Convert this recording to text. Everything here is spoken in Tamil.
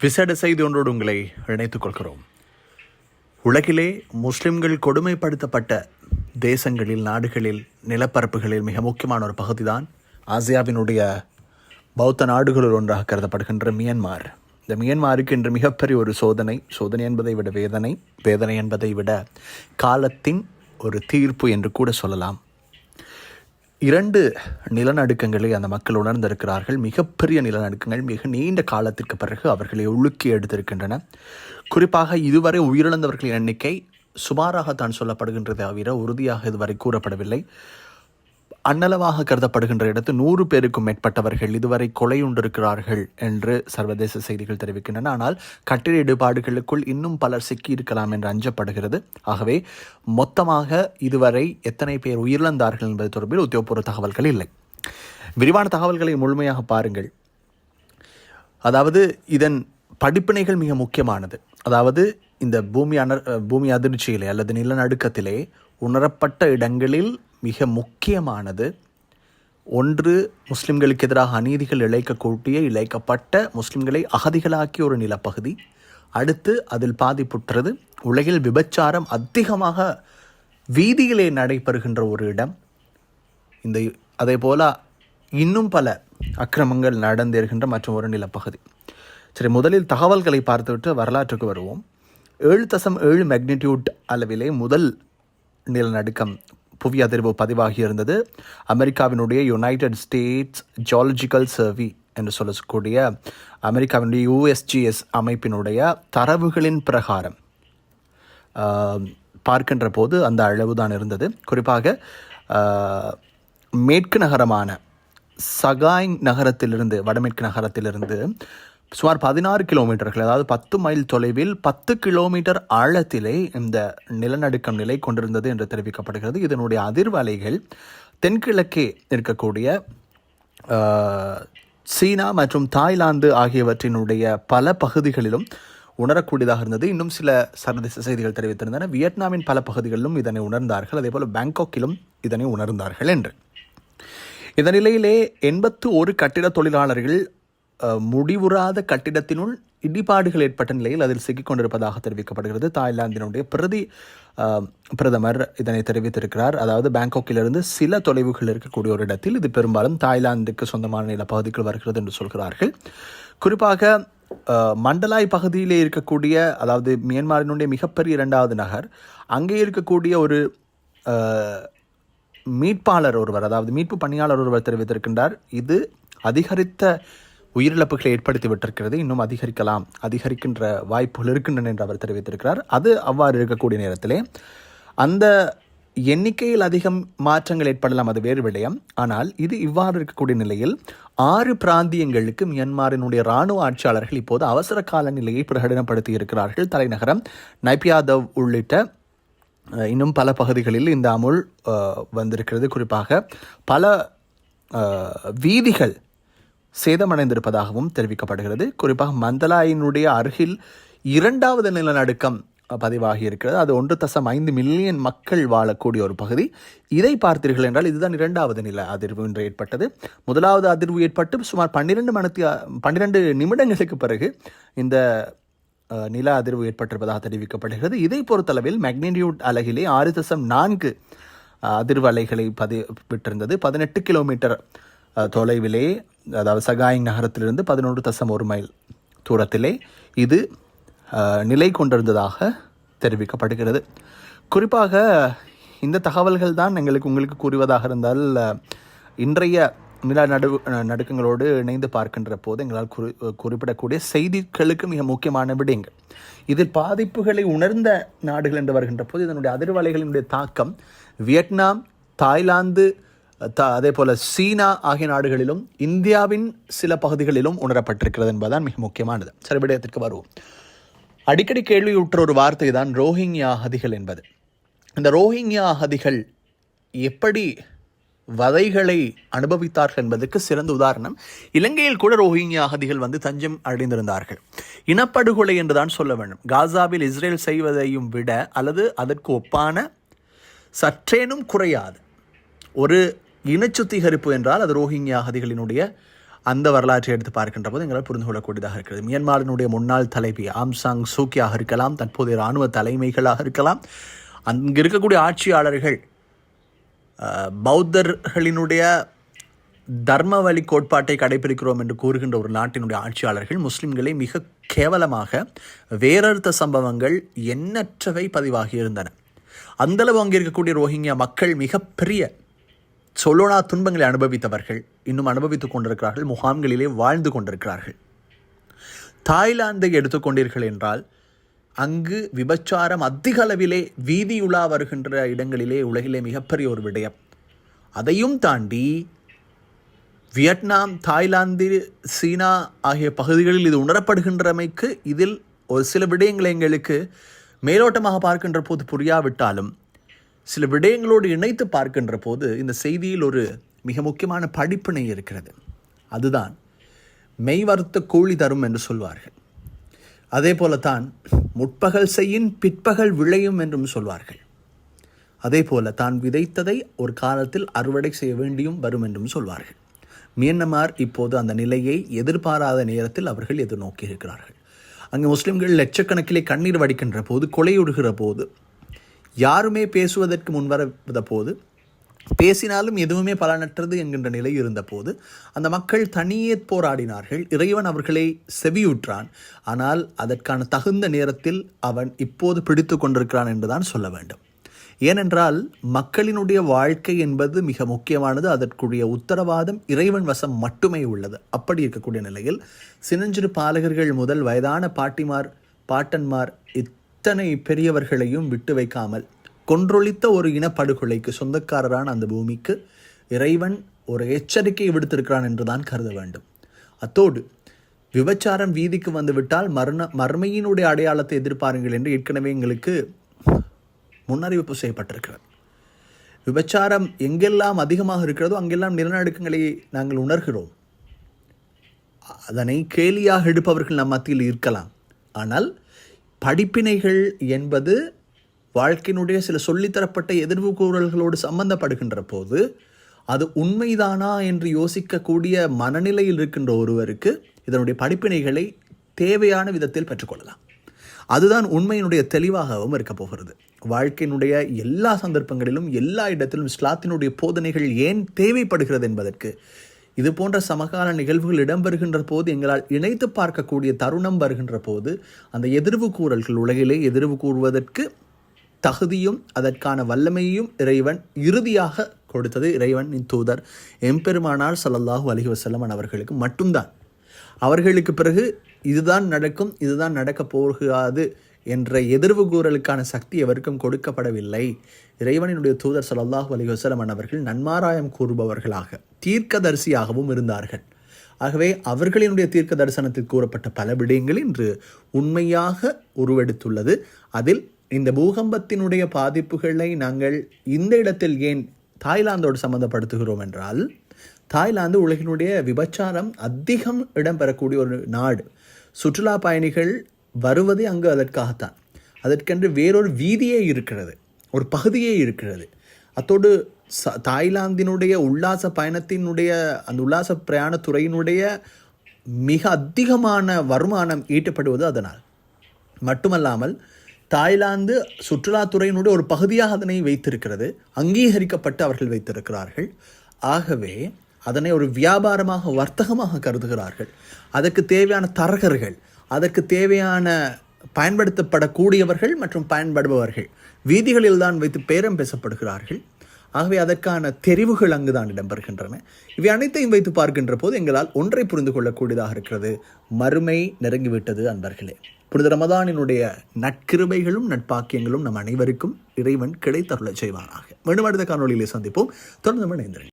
விசேட செய்தி ஒன்றோடு உங்களை இணைத்துக் கொள்கிறோம் உலகிலே முஸ்லிம்கள் கொடுமைப்படுத்தப்பட்ட தேசங்களில் நாடுகளில் நிலப்பரப்புகளில் மிக முக்கியமான ஒரு பகுதிதான் ஆசியாவினுடைய பௌத்த நாடுகளுள் ஒன்றாக கருதப்படுகின்ற மியன்மார். இந்த மியன்மாருக்கு இன்று மிகப்பெரிய ஒரு சோதனை சோதனை என்பதை விட வேதனை வேதனை என்பதை விட காலத்தின் ஒரு தீர்ப்பு என்று கூட சொல்லலாம். இரண்டு நிலநடுக்கங்களை அந்த மக்கள் உணர்ந்திருக்கிறார்கள். மிகப்பெரிய நிலநடுக்கங்கள் மிக நீண்ட காலத்திற்கு பிறகு அவர்களை உழுக்கி எடுத்திருக்கின்றன. குறிப்பாக இதுவரை உயிரிழந்தவர்களின் எண்ணிக்கை சுமாராக தான் சொல்லப்படுகின்றதை தவிர உறுதியாக இதுவரை கூறப்படவில்லை. அன்னளவாக கருதப்படுகின்ற இடத்து நூறு பேருக்கும் மேற்பட்டவர்கள் இதுவரை கொலையுண்டிருக்கிறார்கள் என்று சர்வதேச செய்திகள் தெரிவிக்கின்றன. ஆனால் கட்டிட இடுபாடுகளுக்குள் இன்னும் பலர் சிக்கியிருக்கலாம் என்று அஞ்சப்படுகிறது. ஆகவே மொத்தமாக இதுவரை எத்தனை பேர் உயிரிழந்தார்கள் என்பது தொடர்பில் உத்தியோகபூர்வ தகவல்கள் இல்லை. விரிவான தகவல்களை முழுமையாக பாருங்கள். அதாவது இதன் படிப்பினைகள் மிக முக்கியமானது. அதாவது இந்த பூமி அனர் பூமி அதிர்ச்சியிலே அல்லது நிலநடுக்கத்திலே உணரப்பட்ட இடங்களில் மிக முக்கியமானது. ஒன்று முஸ்லிம்களுக்கு எதிராக அநீதிகள் இழைக்கக்கூடிய இழைக்கப்பட்ட முஸ்லிம்களை அகதிகளாக்கிய ஒரு நிலப்பகுதி. அடுத்து அதில் பாதிப்புற்றது உலகில் விபச்சாரம் அதிகமாக வீதியிலே நடைபெறுகின்ற ஒரு இடம். இந்த அதே போல இன்னும் பல அக்கிரமங்கள் நடந்தேறுகின்ற மற்றும் ஒரு நிலப்பகுதி. சரி முதலில் தகவல்களை பார்த்துவிட்டு வரலாற்றுக்கு வருவோம். ஏழு தசம் ஏழு மேக்னிடியூட் அளவிலே முதல் நிலநடுக்கம் புவி அதிர்வு பதிவாகி இருந்தது. அமெரிக்காவினுடைய யுனைடெட் ஸ்டேட்ஸ் ஜியாலஜிக்கல் சர்வி என்று சொல்லக்கூடிய அமெரிக்காவினுடைய யூஎஸ்ஜிஎஸ் அமைப்பினுடைய தரவுகளின் பிரகாரம் பார்க்கின்ற போது அந்த அளவு தான் இருந்தது. குறிப்பாக மேற்கு நகரமான சகாய் நகரத்திலிருந்து வடமேற்கு நகரத்திலிருந்து சுமார் பதினாறு கிலோமீட்டர்கள் அதாவது பத்து மைல் தொலைவில் பத்து கிலோமீட்டர் ஆழத்திலே இந்த நிலநடுக்கம் நிலை கொண்டிருந்தது என்று தெரிவிக்கப்படுகிறது. இதனுடைய அதிர்வலைகள் தென்கிழக்கே இருக்கக்கூடிய சீனா மற்றும் தாய்லாந்து ஆகியவற்றினுடைய பல பகுதிகளிலும் உணரக்கூடியதாக இருந்தது. இன்னும் சில சர்வதேச செய்திகள் தெரிவித்திருந்தன. வியட்நாமின் பல பகுதிகளிலும் இதனை உணர்ந்தார்கள். அதேபோல் பேங்காக்கிலும் இதனை உணர்ந்தார்கள் என்று. இந்த நிலையிலே எண்பத்து ஒரு கட்டிட தொழிலாளர்கள் முடிவுறாத கட்டிடத்தினுள் இடிபாடுகள் ஏற்பட்ட நிலையில் அதில் சிக்கிக் கொண்டிருப்பதாக தெரிவிக்கப்படுகிறது. தாய்லாந்தினுடைய பிரதி பிரதமர் இதனை தெரிவித்திருக்கிறார். அதாவது பேங்காக்கிலிருந்து சில தொலைவுகள் இருக்கக்கூடிய ஒரு இடத்தில் இது பெரும்பாலும் தாய்லாந்துக்கு சொந்தமான நிலப்பகுதிக்குள் வருகிறது என்று சொல்கிறார்கள். குறிப்பாக மண்டலாய் பகுதியிலே இருக்கக்கூடிய அதாவது மியான்மரினுடைய மிகப்பெரிய இரண்டாவது நகர் அங்கே இருக்கக்கூடிய ஒரு மீட்பாளர் ஒருவர் அதாவது மீட்பு பணியாளர் ஒருவர் தெரிவித்திருக்கின்றார். இது அதிகரித்த உயிரிழப்புகளை ஏற்படுத்தி விட்டிருக்கிறது. இன்னும் அதிகரிக்கலாம் அதிகரிக்கின்ற வாய்ப்புகள் இருக்கின்றன என்று அவர் தெரிவித்திருக்கிறார். அது அவ்வாறு இருக்கக்கூடிய நேரத்திலே அந்த எண்ணிக்கையில் அதிகம் மாற்றங்கள் ஏற்படலாம் அது வேறு விடயம். ஆனால் இது இவ்வாறு இருக்கக்கூடிய நிலையில் ஆறு பிராந்தியங்களுக்கு மியான்மாரினுடைய இராணுவ ஆட்சியாளர்கள் இப்போது அவசர கால நிலையை பிரகடனப்படுத்தி இருக்கிறார்கள். தலைநகரம் நைப்பியாதவ் உள்ளிட்ட இன்னும் பல பகுதிகளில் இந்த அமுல் வந்திருக்கிறது. குறிப்பாக பல வீதிகள் சேதமடைந்திருப்பதாகவும் தெரிவிக்கப்படுகிறது. குறிப்பாக மந்தலாயினுடைய அருகில் இரண்டாவது நிலநடுக்கம் பதிவாகி இருக்கிறது அது ஒன்று தசம் ஐந்து மில்லியன் மக்கள் வாழக்கூடிய ஒரு பகுதி. இதை பார்த்தீர்கள் என்றால் இதுதான் இரண்டாவது நில அதிர்வு என்று ஏற்பட்டது. முதலாவது அதிர்வு ஏற்பட்டு சுமார் பன்னிரெண்டு மணி பன்னிரெண்டு நிமிடங்களுக்கு பிறகு இந்த நில அதிர்வு ஏற்பட்டிருப்பதாக தெரிவிக்கப்படுகிறது. இதை பொறுத்தளவில் மேக்னிடியூட் அலகிலே ஆறு தசம் நான்கு அதிர்வு அலைகளை பதி விட்டிருந்தது. பதினெட்டு கிலோமீட்டர் தொலைவிலே அதாவது சகாயிங் நகரத்திலிருந்து பதினொன்று தசம் ஒரு மைல் தூரத்திலே இது நிலை கொண்டிருந்ததாக தெரிவிக்கப்படுகிறது. குறிப்பாக இந்த தகவல்கள் தான் எங்களுக்கு உங்களுக்கு கூறுவதாக இருந்தால் இன்றைய நில நடு நடுக்கங்களோடு இணைந்து பார்க்கின்ற போது எங்களால் குறி குறிப்பிடக்கூடிய செய்திகளுக்கு மிக முக்கியமான விடயங்கள். இதில் பாதிப்புகளை உணர்ந்த நாடுகள் என்று வருகின்ற போது இதனுடைய அதிர்வலைகளினுடைய தாக்கம் வியட்நாம் தாய்லாந்து த அதே போல் சீனா ஆகிய நாடுகளிலும் இந்தியாவின் சில பகுதிகளிலும் உணரப்பட்டிருக்கிறது என்பதுதான் மிக முக்கியமானது. சரி விடயத்திற்கு வருவோம். அடிக்கடி கேள்வியுற்ற ஒரு வார்த்தை தான் ரோஹிங்யா அகதிகள் என்பது. இந்த ரோஹிங்யா அகதிகள் எப்படி வதைகளை அனுபவித்தார்கள் என்பதற்கு சிறந்த உதாரணம் இலங்கையில் கூட ரோஹிங்யா அகதிகள் வந்து தஞ்சம் அடைந்திருந்தார்கள். இனப்படுகொலை என்றுதான் சொல்ல வேண்டும். காசாவில் இஸ்ரேல் செய்வதையும் விட அல்லது அதற்கு ஒப்பான சற்றேனும் குறையாது. ஒரு இனச்சுத்திகரிப்பு என்றால் அது ரோஹிங்யா அகதிகளினுடைய அந்த வரலாற்றை எடுத்து பார்க்கின்ற போது எங்களால் புரிந்து கொள்ளக்கூடியதாக இருக்கிறது. மியான்மரினுடைய முன்னாள் தலைவி ஆம்சாங் சூக்கியாக இருக்கலாம் தற்போதைய இராணுவ தலைமைகளாக இருக்கலாம். அங்கு இருக்கக்கூடிய ஆட்சியாளர்கள் பௌத்தர்களினுடைய தர்ம வழி கோட்பாட்டை கடைபிடிக்கிறோம் என்று கூறுகின்ற ஒரு நாட்டினுடைய ஆட்சியாளர்கள் முஸ்லிம்களை மிக கேவலமாக வேறறுத்த சம்பவங்கள் எண்ணற்றவை பதிவாகி இருந்தன. அந்தளவு அங்கே இருக்கக்கூடிய ரோஹிங்கியா மக்கள் மிகப்பெரிய சொல்லோனா துன்பங்களை அனுபவித்தவர்கள் இன்னும் அனுபவித்துக் கொண்டிருக்கிறார்கள் முகாம்களிலே வாழ்ந்து கொண்டிருக்கிறார்கள். தாய்லாந்தை எடுத்துக்கொண்டீர்கள் என்றால் அங்கு விபச்சாரம் அதிக அளவிலே வீதியுலா வருகின்ற இடங்களிலே உலகிலே மிகப்பெரிய ஒரு விடயம். அதையும் தாண்டி வியட்நாம் தாய்லாந்து சீனா ஆகிய பகுதிகளில் இது உணரப்படுகின்றமைக்கு இதில் ஒரு சில விடயங்களை எங்களுக்கு மேலோட்டமாக பார்க்கின்ற போது புரியாவிட்டாலும் சில விடயங்களோடு இணைத்து பார்க்கின்ற போது இந்த செய்தியில் ஒரு மிக முக்கியமான படிப்பினை இருக்கிறது. அதுதான் மெய்வறுத்த கூலி தரும் என்று சொல்வார்கள். அதே போலத்தான் முற்பகல் செய்யின் பிற்பகல் விளையும் என்றும் சொல்வார்கள். அதே போல தான் விதைத்ததை ஒரு காலத்தில் அறுவடை செய்ய வேண்டியும் வரும் என்றும் சொல்வார்கள். மியன்மார் இப்போது அந்த நிலையை எதிர்பாராத நேரத்தில் அவர்கள் எதிர்நோக்கி இருக்கிறார்கள் அங்கு முஸ்லிம்கள் லட்சக்கணக்கிலே கண்ணீர் வடிக்கின்ற போது கொலையுடுகிற போது யாருமே பேசுவதற்கு முன்வரத போது பேசினாலும் எதுவுமே பலனற்றது என்கின்ற நிலை இருந்தபோது அந்த மக்கள் தனியே போராடினார்கள். இறைவன் அவர்களை செவியுற்றான். ஆனால் அதற்கான தகுந்த நேரத்தில் அவன் இப்போது பிடித்து கொண்டிருக்கிறான் என்றுதான் சொல்ல வேண்டும். ஏனென்றால் மக்களினுடைய வாழ்க்கை என்பது மிக முக்கியமானது. அதற்குரிய உத்தரவாதம் இறைவன் வசம் மட்டுமே உள்ளது. அப்படி இருக்கக்கூடிய நிலையில் சின்னஞ்சிறு பாலகர்கள் முதல் வயதான பாட்டிமார் பாட்டன்மார் இத் அத்தனை பெரியவர்களையும் விட்டு வைக்காமல் கொன்றொழித்த ஒரு இனப்படுகொலைக்கு சொந்தக்காரரான அந்த பூமிக்கு இறைவன் ஒரு எச்சரிக்கையை விடுத்திருக்கிறான் என்றுதான் கருத வேண்டும். அத்தோடு விபச்சாரம் வீதிக்கு வந்துவிட்டால் மரண மர்மையினுடைய அடையாளத்தை எதிர்பாருங்கள் என்று ஏற்கனவே எங்களுக்கு முன்னறிவிப்பு செய்யப்பட்டிருக்கிறது. விபச்சாரம் எங்கெல்லாம் அதிகமாக இருக்கிறதோ அங்கெல்லாம் நிலநடுக்கங்களை நாங்கள் உணர்கிறோம். அதனை கேலியாக எடுப்பவர்கள் நம் மத்தியில் இருக்கலாம். ஆனால் படிப்பினைகள் என்பது வாழ்க்கையினுடைய சில சொல்லித்தரப்பட்ட எதிர்வு கூறல்களோடு சம்பந்தப்படுகின்ற போது அது உண்மைதானா என்று யோசிக்கக்கூடிய மனநிலையில் இருக்கின்ற ஒருவருக்கு இதனுடைய படிப்பினைகளை தேவையான விதத்தில் பெற்றுக்கொள்ளலாம். அதுதான் உண்மையினுடைய தெளிவாகவும் இருக்க போகிறது. வாழ்க்கையினுடைய எல்லா சந்தர்ப்பங்களிலும் எல்லா இடத்திலும் இஸ்லாத்தினுடைய போதனைகள் ஏன் தேவைப்படுகிறது என்பதற்கு இது போன்ற சமகால நிகழ்வுகள் இடம்பெறுகின்ற போது எங்களால் இணைத்து பார்க்கக்கூடிய தருணம் வருகின்ற போது அந்த எதிர்வு கூறல்கள் உலகிலே எதிர்வு கூறுவதற்கு தகுதியும் அதற்கான வல்லமையும் இறைவன் இறுதியாக கொடுத்தது இறைவனின் தூதர் எம்பெருமானார் சல்லல்லாஹு அலைஹி வசல்லமன் அவர்களுக்கு மட்டும்தான். அவர்களுக்கு பிறகு இதுதான் நடக்கும் இதுதான் நடக்கப் போகாது என்ற எதிர்வு கூறலுக்கான சக்தி எவருக்கும் கொடுக்கப்படவில்லை. இறைவனினுடைய தூதர் ஸல்லல்லாஹு அலி வஸல்லம் அவர்கள் நன்மாராயம் கூறுபவர்களாக தீர்க்கதரிசியாகவும் இருந்தார்கள். ஆகவே அவர்களினுடைய தீர்க்க தரிசனத்தில் கூறப்பட்ட பல விடயங்கள் இன்று உண்மையாக உருவெடுத்துள்ளது. அதில் இந்த பூகம்பத்தினுடைய பாதிப்புகளை நாங்கள் இந்த இடத்தில் ஏன் தாய்லாந்தோடு சம்பந்தப்படுத்துகிறோம் என்றால் தாய்லாந்து உலகினுடைய விபச்சாரம் அதிகம் இடம்பெறக்கூடிய ஒரு நாடு. சுற்றுலா பயணிகள் வருவதே அங்கு அதற்காகத்தான். அதற்கென்று வேறொரு வீதியே இருக்கிறது. ஒரு பகுதியே இருக்கிறது. அத்தோடு ச தாய்லாந்தினுடைய உல்லாச பயணத்தினுடைய அந்த உல்லாச பிரயாணத்துறையினுடைய மிக அதிகமான வருமானம் ஈட்டப்படுவது அதனால். மட்டுமல்லாமல் தாய்லாந்து சுற்றுலாத்துறையினுடைய ஒரு பகுதியாக அதனை வைத்திருக்கிறது. அங்கீகரிக்கப்பட்டு அவர்கள் வைத்திருக்கிறார்கள். ஆகவே அதனை ஒரு வியாபாரமாக வர்த்தகமாக கருதுகிறார்கள். அதற்கு தேவையான தரகர்கள் அதற்கு தேவையான பயன்படுத்தப்படக்கூடியவர்கள் மற்றும் பயன்படுபவர்கள். வீதிகளில் தான் வைத்து பேரம் பேசப்படுகிறார்கள். ஆகவே அதற்கான தெரிவுகள் அங்குதான் இடம்பெறுகின்றன. இவை அனைத்தையும் வைத்து பார்க்கின்ற போது எங்களால் ஒன்றை புரிந்து கொள்ளக்கூடியதாக இருக்கிறது. மறுமை நெருங்கிவிட்டது அன்பர்களே. புனித ரமதானினுடைய நட்கிருபைகளும் நட்பாக்கியங்களும் நம் அனைவருக்கும் இறைவன் கிடைத்தருளச் செய்வானாக. மீண்டும் அடுத்த காணொளியிலே சந்திப்போம். தொடர்ந்து இணைந்திருங்கள்.